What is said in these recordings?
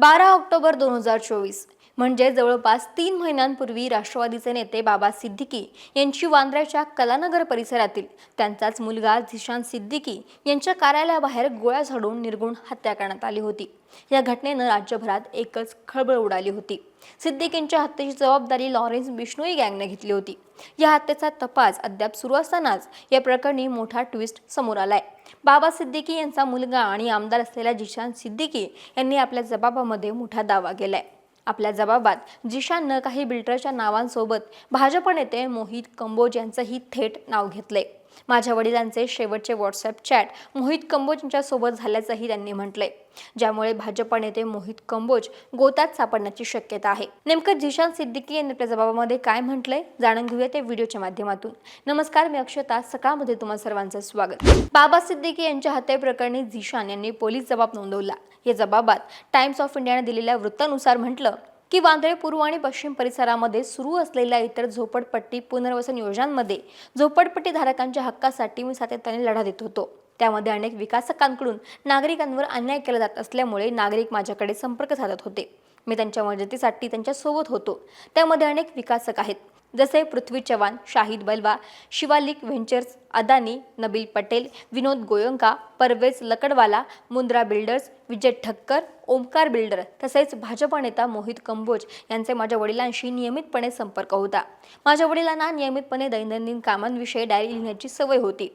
बारा ऑक्टोबर दोन हजार चोवीस. म्हणजे जवळपास तीन महिन्यांपूर्वी राष्ट्रवादीचे नेते बाबा सिद्दीकी यांची वांद्र्याच्या कलानगर परिसरातील त्यांचाच मुलगा झिशान सिद्दीकी यांच्या कार्यालयाबाहेर गोळ्या झाडून निर्गुण हत्या करण्यात आली होती. या घटनेनं राज्यभरात एकच खळबळ उडाली होती. सिद्दीकींच्या हत्येची जबाबदारी लॉरेन्स बिष्णोई गँगने घेतली होती. या हत्येचा तपास अद्याप सुरू असतानाच या प्रकरणी मोठा ट्विस्ट समोर आलाय. बाबा सिद्दीकी यांचा मुलगा आणि आमदार असलेला जिशान सिद्दीकी यांनी आपल्या जबाबामध्ये मोठा दावा केलाय. आपल्या जबाबात जिशाननं काही बिल्डरच्या नावांसोबत भाजप नेते मोहित कंबोज यांचंही थेट नाव घेतलंय. माझ्या वडिलांचे शेवटचे व्हॉट्सअप चॅट मोहित कंबोज यांच्यासोबत झाल्याचंही त्यांनी म्हटलंय. ज्यामुळे भाजप नेते मोहित कंबोज गोतात सापडण्याची शक्यता आहे. नेमकं झिशान सिद्दीकी यांनी आपल्या जबाबामध्ये काय म्हटलंय? जाणून घेऊया ते व्हिडिओच्या माध्यमातून. नमस्कार मी अक्षता. सकाळमध्ये तुम्हा सर्वांचं स्वागत. बाबा सिद्दीकी यांच्या हत्येप्रकरणी झिशान यांनी पोलीस जबाब नोंदवला. या जबाबात टाइम्स ऑफ इंडियाने दिलेल्या वृत्तानुसार म्हटलं की वांद्रे पूर्व आणि पश्चिम परिसरामध्ये सुरू असलेल्या इतर झोपडपट्टी पुनर्वसन योजनांमध्ये झोपडपट्टी धारकांच्या हक्कासाठी मी सातत्याने लढा देत होतो. त्यामध्ये अनेक विकासकांकडून नागरिकांवर अन्याय केला जात असल्यामुळे नागरिक माझ्याकडे संपर्क साधत होते. मी त्यांच्या मदतीसाठी त्यांच्यासोबत होतो. त्यामध्ये अनेक विकासक आहेत. जसे Prithvi Chavan Shahid Balwa Shivalik Ventures Adani Nabil Patel Vinod Goenka Parvez Lakdawala Mundra Builders Vijay Thakkar Omkar Builder तसेच भाजप नेता मोहित कंबोज यांचे माझ्या वडिलांशी नियमितपणे संपर्क होता. माझ्या वडिलांना नियमितपणे दैनंदिन कामांविषयी डायरी लिहिण्याची सवय होती.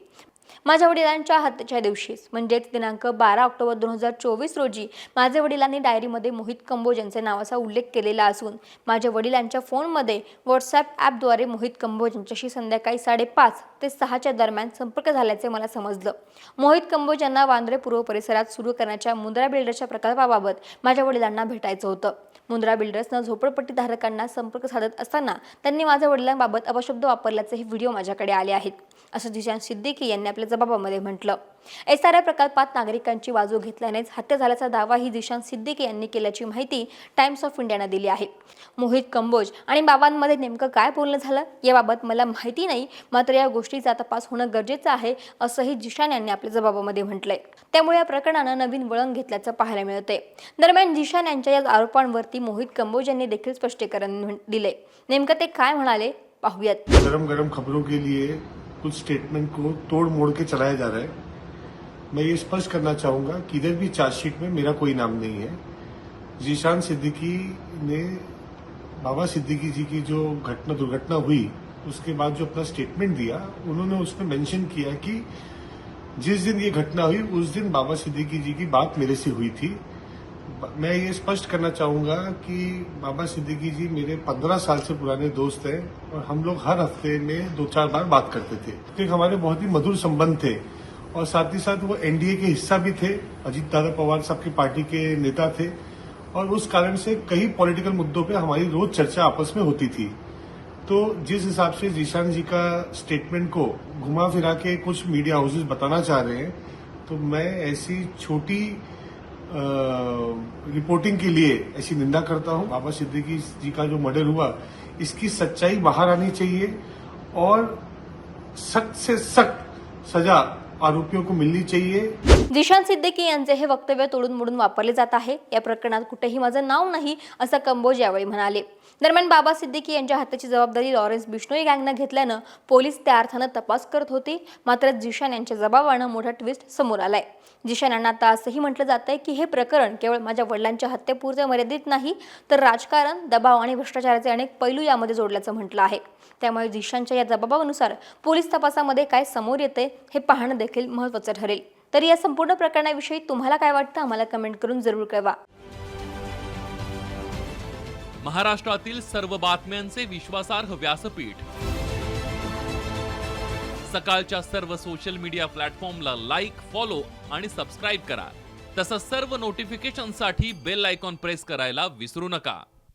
माझ्या वडिलांच्या हत्येच्या दिवशीच म्हणजेच दिनांक बारा ऑक्टोबर दोन हजार चोवीस रोजी माझ्या वडिलांनी डायरीमध्ये मोहित कंबोज यांच्या नावाचा उल्लेख केलेला असून माझ्या वडिलांच्या फोनमध्ये व्हॉट्सॲप ॲपद्वारे मोहित कंबोज यांच्याशी संध्याकाळी साडेपाच ते सहाच्या दरम्यान संपर्क झाल्याचे मला समजलं. मोहित कंबोज यांना वांद्रे पूर्व परिसरात सुरू करण्याच्या मुंद्रा बिल्डरच्या प्रकल्पाबाबत माझ्या वडिलांना भेटायचं होतं. मुंद्रा बिल्डर्सनं झोपडपट्टी धारकांना संपर्क साधत असताना त्यांनी माझ्या वडिलांबाबत अपशब्द वापरल्याचे हे व्हिडिओ माझ्याकडे आले आहेत. असं जिशान सिद्दीकी यांनी आपल्या जबाबामध्ये म्हटलं. एस आर आय प्रकल्पात नागरिकांची बाजू घेतल्यानेच हत्या झाल्याचा दावाही जिशान सिद्दीकी यांनी केल्याची माहिती टाइम्स ऑफ इंडियानं दिली आहे. मोहित कंबोज आणि बाबांमध्ये नेमकं काय बोलणं झालं याबाबत मला माहिती नाही मात्र या गोष्टीचा तपास होणं गरजेचं आहे असंही जिशान यांनी आपल्या जबाबामध्ये म्हटलंय. त्यामुळे या प्रकरणानं नवीन वळण घेतल्याचं पाहायला मिळतंय. दरम्यान जिशान यांच्या या आरोपांवरती मोहित कंबोज यांनी देखील स्पष्टीकरण दिले नेमकं ते काय म्हणाले? पाहूयात. गरम गरम खबरों के लिए कुछ स्टेटमेंट को तोड़ मोड़ के चलाया जा रहा है। मैं ये स्पष्ट करना चाहूँगा कि इधर भी चार्जशीट में मेरा कोई नाम नहीं है। जीशान सिद्दीकी ने बाबा सिद्दीकी जी की जो घटना, दुर्घटना हुई, उसके बाद जो अपना स्टेटमेंट दिया, उन्होंने उसमें मेंशन किया कि जिस दिन ये घटना हुई, उस दिन बाबा सिद्दीकी जी की बात मेरे से हुई थी। मैं ये स्पष्ट करना चाहूँगा कि बाबा सिद्दीकी जी मेरे पंद्रह साल से पुराने दोस्त हैं और हम लोग हर हफ़्ते में दो चार बार बात करते थे। एक हमारे बहुत ही मधुर संबंध थे और साथ ही साथ वो एनडीए के हिस्सा भी थे। अजीत दादा पवार साहब की पार्टी के नेता थे और उस कारण से कई पॉलिटिकल मुद्दों पे हमारी रोज चर्चा आपस में होती थी। तो जिस हिसाब से जीशान जी का स्टेटमेंट को घुमा फिरा के कुछ मीडिया हाउसेस बताना चाह रहे हैं तो मैं ऐसी छोटी रिपोर्टिंग के लिए ऐसी निंदा करता हूँ। बाबा सिद्दीकी जी का जो मर्डर हुआ, इसकी सच्चाई बाहर आनी चाहिए और सख्त से सख्त सजा आरोपियों को मिलनी चाहिए। जिशान सिद्दीकी यांचे हे वक्तव्य तोडून मोडून वापरले जात आहे. या प्रकरणात कुठेही माझं नाव नाही असं कंबोज यावेळी म्हणाले. दरम्यान बाबा सिद्दीकी यांच्या हाताची जबाबदारी लॉरेन्स बिष्णोई गँगनं घेतल्यानं पोलीस त्या अर्थानं तपास करत होते. मात्र जिशान यांच्या जबाबानं मोठा ट्विस्ट समोर आलाय. जिशान यांना आता असंही म्हटलं जात आहे की हे प्रकरण केवळ माझ्या वडिलांच्या हत्येपुरते मर्यादित नाही तर राजकारण दबाव आणि भ्रष्टाचाराचे अनेक पैलू यामध्ये जोडल्याचं म्हटलं आहे. त्यामुळे जिशानच्या या जबाबानुसार पोलीस तपासामध्ये काय समोर येते हे पाहणं देखील महत्त्वाचं ठरेल. तर या संपूर्ण प्रकरणाविषयी तुम्हाला काय वाटतं? आम्हाला कमेंट करून जरूर कळवा. महाराष्ट्रातील सर्व बातम्यांचे विश्वासार्ह व्यासपीठ. सकाळच्या सर्व सोशल मीडिया प्लॅटफॉर्मला लाईक फॉलो आणि सबस्क्राईब करा. तसंच सर्व नोटिफिकेशनसाठी बेल आयकॉन प्रेस करायला विसरू नका.